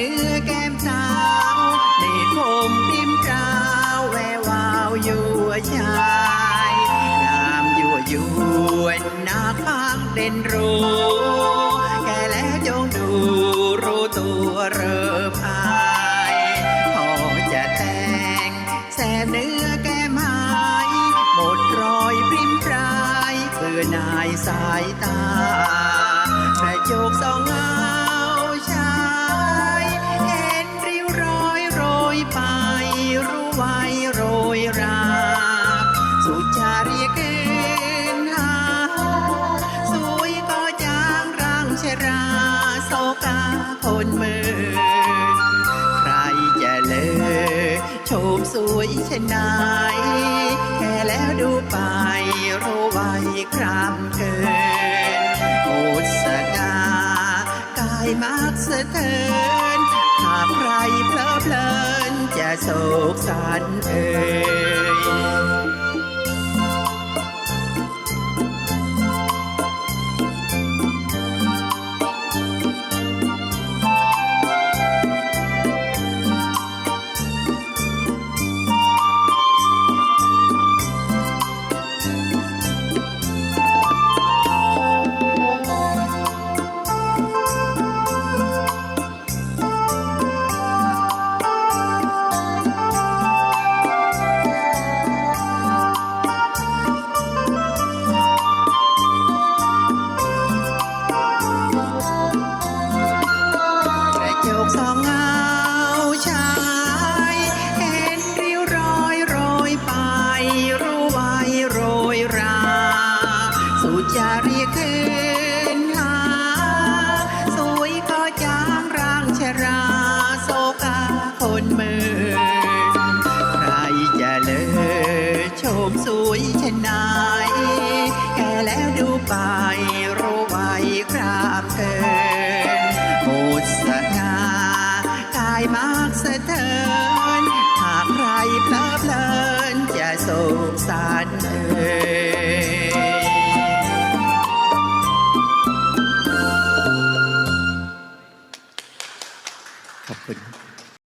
เนื้อแก้มสาวในผมริมกราวแวววาวยู่ชายงามอยู่อยวนนาคพากเด่นรู้ แกและจงดูรู้ตัวเริ่มอายพอจะแต่งแสบเนื้อแก้มหายหมดรอยพริมพรายเพื่อนายสายตา ไปรู้ไว้โรยราสุจารีคืนหาสวยก็จางร่างชราโศกาคนเมืองใครจะเลยโฉมสวยเช่นไหนแค่แล้วดูไปรู้ไว้ครามเกินโอสกากายมักสะเทิน โศกสันเอ่ย สองเงาชายเห็นริ้วรอยโรยไปโรู้ไว้โรยรา สุจารีคืนหา สวยก็จางร่างชราโศกาคนเมือ ใครจะเลยโฉมสวยเช่นไหนแค่แล้วดูไปายมากเสถินหากใครเพลิดเพลินจะโศกสารเอ่ย